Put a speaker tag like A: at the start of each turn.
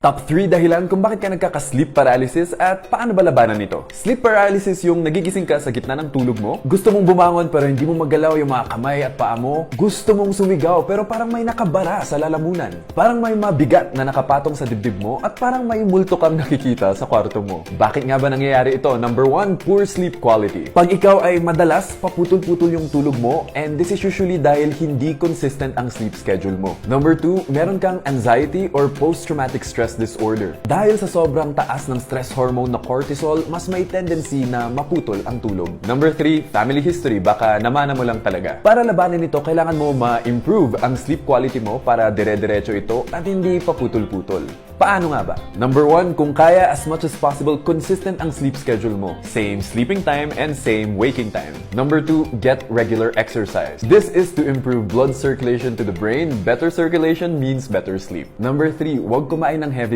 A: Top 3 dahilan kung bakit ka nagkaka-sleep paralysis at paano ba labanan nito? Sleep paralysis yung nagigising ka sa gitna ng tulog mo, gusto mong bumangon pero hindi mo magalaw yung mga kamay at paa mo, gusto mong sumigaw pero parang may nakabara sa lalamunan, parang may mabigat na nakapatong sa dibdib mo at parang may multo kang nakikita sa kwarto mo. Bakit nga ba nangyayari ito? Number 1, poor sleep quality. Pag ikaw ay madalas paputol-putol yung tulog mo and this is usually dahil hindi consistent ang sleep schedule mo. Number 2, meron kang anxiety or post-traumatic stress disorder. Dahil sa sobrang taas ng stress hormone na cortisol, mas may tendency na maputol ang tulog. Number 3, family history. Baka namana mo lang talaga. Para labanan ito, kailangan mo ma-improve ang sleep quality mo para dire-diretso ito at hindi paputol-putol. Paano nga ba? Number 1, kung kaya as much as possible, consistent ang sleep schedule mo. Same sleeping time and same waking time. Number 2, get regular exercise. This is to improve blood circulation to the brain. Better circulation means better sleep. Number 3, huwag kumain ng heavy